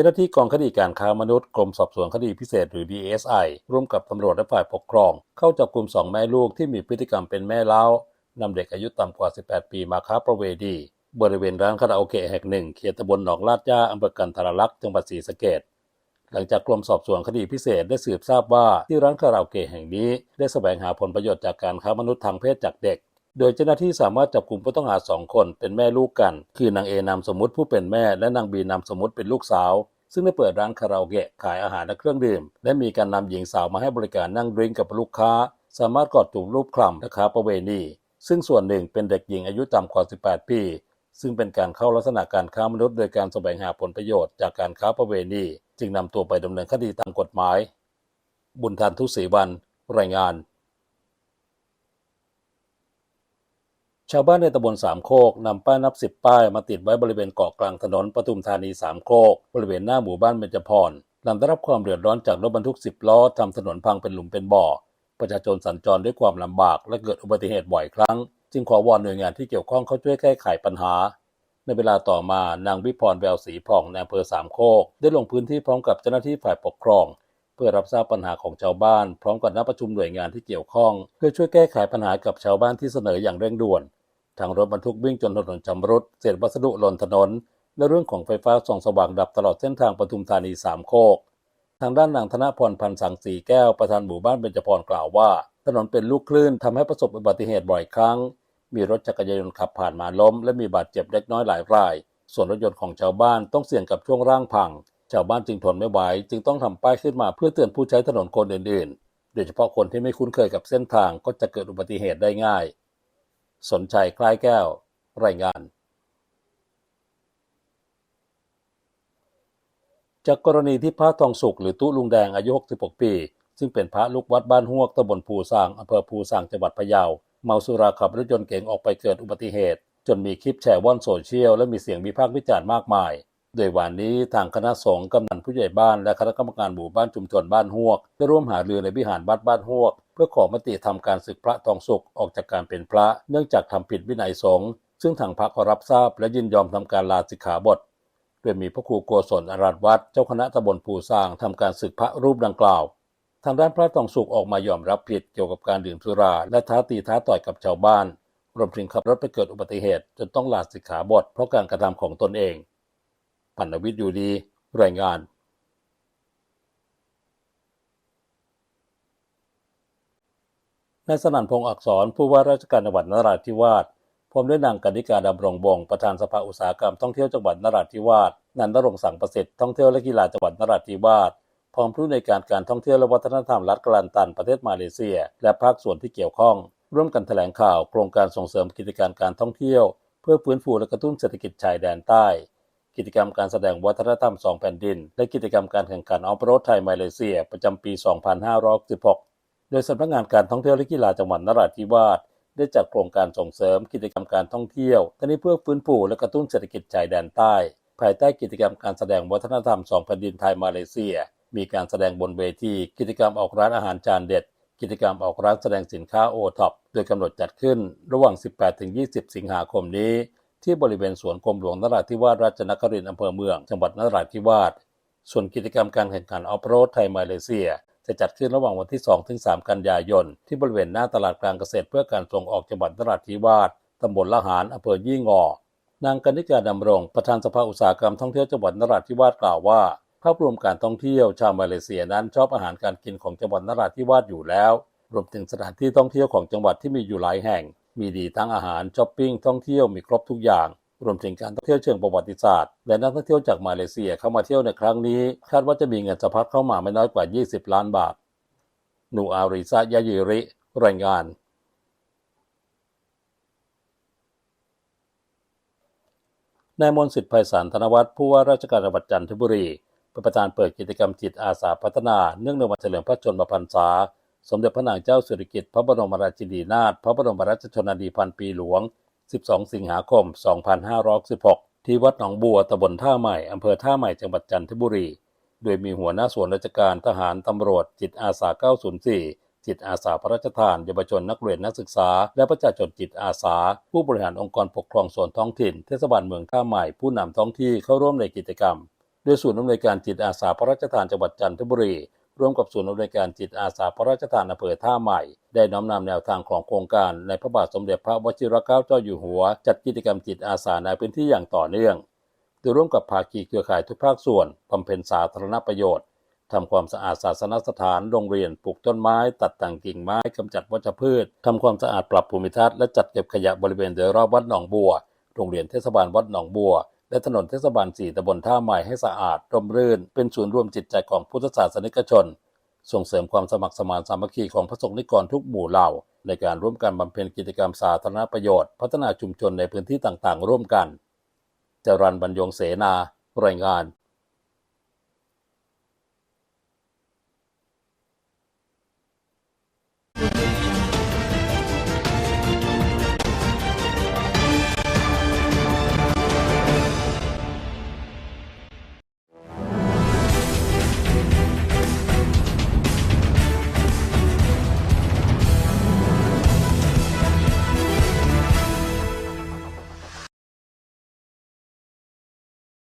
จ้าหน้าที่กองคดีการค้ามนุษย์กรมสอบสวนคดีพิเศษหรือ DSI ร่วมกับตำรวจและฝ่ายปกครอง เข้าจับกลุ่มสองแม่ลูกที่มีพฤติกรรมเป็นแม่เล้านำเด็กอายุต่ำกว่า 18 ปีมาค้าประเวณีบริเวณร้านคาราโอเกะแห่งหนึ่งเขตตำบลหนองลาดย่าอำเภอกันทรลักษณ์จังหวัดศรีสะเกษหลังจากกรมสอบสวนคดีพิเศษได้สืบทราบว่าที่ร้านคาราโอเกะแห่งนี้ ได้แสวงหาผลประโยชน์จากการค้ามนุษย์ทางเพศจากเด็ก โดยเจ้าหน้าที่สามารถจับกลุ่มผู้ต้องหาสองคนเป็นแม่ลูกกัน คือนางเอนามสมมติผู้เป็นแม่และนางบีนามสมมติเป็นลูกสาว ซึ่งได้เปิดร้านคาราโอเกะขายอาหารและเครื่องดื่ม และมีการนำหญิงสาวมาให้บริการนั่งดื่มกับลูกค้า สามารถกอดจูบรูปคลำและค้าประเวณี ซึ่งส่วนหนึ่งเป็นเด็กหญิงอายุต่ำกว่า 18 ปี ซึ่งเป็นการเข้าลักษณะการค้ามนุษย์โดยการแสวงหาผลประโยชน์จากการค้าประเวณี จึงนำตัวไปดำเนินคดีตามกฎหมาย บุญทันทุศรีวันรายงาน ชาวบ้านในตำบลสามโคกนำป้ายนับสิบป้ายมาติดไว้บริเวณเกาะกลางถนนปทุมธานีสามโคก บริเวณหน้าหมู่บ้านเบญจพรหลังได้รับความเดือดร้อนจากรถบรรทุกสิบล้อทำถนนพังเป็นหลุมเป็นบ่อ ประชาชนสัญจรด้วยความลำบากและเกิดอุบัติเหตุบ่อยครั้ง จึงขอวอนหน่วยงานที่เกี่ยวข้องเข้าช่วยแก้ไขปัญหา ในเวลาต่อมานางวิพรแววศรีผ่องในอำเภอสามโคก ได้ลงพื้นที่พร้อมกับเจ้าหน้าที่ฝ่ายปกครอง เพื่อรับทราบปัญหาของชาวบ้าน พร้อมกับนัดประชุมหน่วยงานที่เกี่ยวข้อง เพื่อช่วยแก้ไขปัญหากับชาวบ้านที่เสนออย่างเร่งด่วน ทางรถบรรทุกวิ่งจนถนนชำรุดเศษวัสดุหล่นถนน และเรื่องของไฟฟ้าส่องสว่างดับตลอดเส้นทางปทุมธานีสามโคก ทางด้านนางธนพรพันธ์สังสีแก้วประธานหมู่บ้านเบญจพรกล่าวว่า ถนนเป็นลูกคลื่นทำให้ประสบอุบัติเหตุบ่อยครั้ง มีรถจักรยานยนต์ขับผ่านมาล้ม และมีบาดเจ็บเล็กน้อยหลายราย ส่วนรถยนต์ของชาวบ้านต้องเสี่ยงกับช่วงร่างพัง ชาวบ้านจึงทนไม่ไหวจึงต้องทำป้ายขึ้นมาเพื่อเตือนผู้ใช้ถนนคนอื่นๆ โดยเฉพาะคนที่ไม่คุ้นเคยกับเส้นทางก็จะเกิดอุบัติเหตุได้ง่าย สนชัยคล้ายแก้ว รายงาน จากกรณีที่พระทองสุขหรือตู้ลุงแดงอายุ 66 ปี ซึ่งเป็นพระลูกวัดบ้านฮวกตำบลภูซางอำเภอภูซางจังหวัดพะเยา เมาสุราขับรถยนต์เก๋งออกไปเกิดอุบัติเหตุ จนมีคลิปแชร์ว่อนโซเชียลและมีเสียงวิพากษ์วิจารณ์มากมาย โดยวันนี้ทางคณะสงฆ์กำนันผู้ใหญ่บ้านและคณะกรรมการหมู่บ้านชุมชนบ้านฮวก ได้ร่วมหาเรือในวิหารวัดบ้านฮวก เพื่อขอมติทำการศึกพระทองสุขออกจากการเป็นพระ เนื่องจากทำผิดวินัยสงฆ์ซึ่งทางพระก็รับทราบและยินยอมทำการลาสิกขาบท โดยมีพระครูโกศลอรัตวัดเจ้าคณะตำบลภูสร้างทำการศึกพระรูปดังกล่าว ทางด้านพระทองสุขออกมายอมรับผิดเกี่ยวกับการดื่มสุราและท้าตีท้าต่อยกับชาวบ้าน รวมถึงขับรถไปเกิดอุบัติเหตุจนต้องลาสิกขาบทเพราะการกระทำของตนเอง พันธวิทย์อยู่ดี รายงานนายสนั่นพงษ์อักษรผู้ว่าราชการจังหวัดนราธิวาสพร้อมด้วยนางกนิการดำรงวงประธานสภาอุตสาหกรรมท่องเที่ยวจังหวัดนราธิวาสนันทรงสังประสิทธิ์ท่องเที่ยวและกีฬาจังหวัดนราธิวาสพร้อมผู้ในการการท่องเที่ยวและวัฒนธรรมรัฐกลันตันประเทศมาเลเซีย และภาคส่วนที่เกี่ยวข้อง ร่วมกันแถลงข่าวโครงการส่งเสริมกิจการการท่องเที่ยว เพื่อฟื้นฟูและกระตุ้นเศรษฐกิจชายแดนใต้ กิจกรรมการแสดงวัฒนธรรมสองแผ่นดิน และกิจกรรมการแข่งขันออฟโรดไทยมาเลเซีย ประจำปี 2516 โดยสำนักงานการท่องเที่ยวและกีฬาจังหวัดนราธิวาสได้จัดโครงการส่งเสริมกิจกรรมการท่องเที่ยวทั้งนี้เพื่อฟื้นฟูและกระตุ้นเศรษฐกิจชายแดนใต้ ภายใต้กิจกรรมการแสดงวัฒนธรรมสองแผ่นดินไทยมาเลเซีย มีการแสดงบนเวที กิจกรรมออกร้านอาหารจานเด็ด กิจกรรมออกร้านแสดงสินค้าโอท็อปโดยกำหนดจัดขึ้นระหว่าง 18-20 สิงหาคมนี้ ที่บริเวณสวนกรมหลวงนราธิวาสราชนครินทร์อำเภอเมืองจังหวัดนราธิวาส ส่วนกิจกรรมการแข่งขันออฟโรดไทยมาเลเซีย จะจัดขึ้นระหว่างวันที่2ถึง3กันยายน ที่บริเวณหน้าตลาดกลางเกษตรเพื่อการส่งออกจังหวัดนราธิวาสตำบลละหารอำเภอยี่งอนางกนิการดำรง ประธานสภาอุตสาหกรรมท่องเที่ยวจังหวัดนราธิวาสกล่าวว่าภาพรวมการท่องเที่ยวชาวมาเลเซียนั้นชอบอาหารการกินของจังหวัดนราธิวาสอยู่แล้ว รวมถึงสถานที่ท่องเที่ยวของจังหวัดที่มีอยู่หลายแห่ง มีดีทั้งอาหารช้อปปิ้งท่องเที่ยวมีครบทุกอย่างรวมถึงการท่องเที่ยวเชิงประวัติศาสตร์ และนักท่องเที่ยวจากมาเลเซียเข้ามาเที่ยวในครั้งนี้ คาดว่าจะมีเงินสะพัดเข้ามาไม่น้อยกว่า 20 ล้านบาท นูอาริซายายิริ รายงาน นายมนสิทธิ์ไพศาลธนวัฒน์ผู้ว่าราชการจังหวัดจันทบุรีเป็นประธานเปิดกิจกรรมจิตอาสาพัฒนาเนื่องในวันเฉลิมพระชนมพรรษา สมเด็จพระนางเจ้าสิริกิติ์พระบรมราชินีนาถพระบรมราชชนนีพันปีหลวง 12 สิงหาคม 2516 ที่วัดหนองบัวตำบลท่าใหม่อำเภอท่าใหม่จังหวัดจันทบุรี โดยมีหัวหน้าส่วนราชการทหารตำรวจ จิตอาสา 904 จิตอาสาพระราชทานเยาวชนนักเรียนนักศึกษา และประชาชนจิตอาสา ผู้บริหารองค์กรปกครองส่วนท้องถิ่นเทศบาลเมืองท่าใหม่ผู้นำท้องที่เข้าร่วมในกิจกรรม โดด้วยศูนย์อำนวยการจิตอาสาพระราชทานจังหวัดจันทบุรี ร่วมกับศูนย์อำนวยการจิตอาสาพระราชทานอำเภอท่าใหม่ ได้น้อมนำแนวทางของโครงการในพระบาทสมเด็จพระวชิรเกล้าเจ้าอยู่หัว จัดกิจกรรมจิตอาสาในพื้นที่อย่างต่อเนื่องโดยร่วมกับภาคีเครือข่ายทุกภาคส่วนบำเพ็ญสาธารณประโยชน์ทำความสะอาดศาสนสถานโรงเรียนปลูกต้นไม้ ตัดแต่งกิ่งไม้กำจัดวัชพืชทำความสะอาดปรับภูมิทัศน์และจัดเก็บขยะบริเวณโดยรอบวัดหนองบัว โรงเรียนเทศบาลวัดหนองบัว และถนนเทศบาลสี่ตำบลท่าใหม่ให้สะอาดร่มรื่น เป็นศูนย์รวมจิตใจของพุทธศาสนิกชน ส่งเสริมความสมัครสมานสามัคคีของพระสงฆ์นิกรทุกหมู่เหล่า ในการร่วมกันบำเพ็ญกิจกรรมสาธารณประโยชน์ พัฒนาชุมชนในพื้นที่ต่างๆ ร่วมกันจรันบรรยงเสนา รายงาน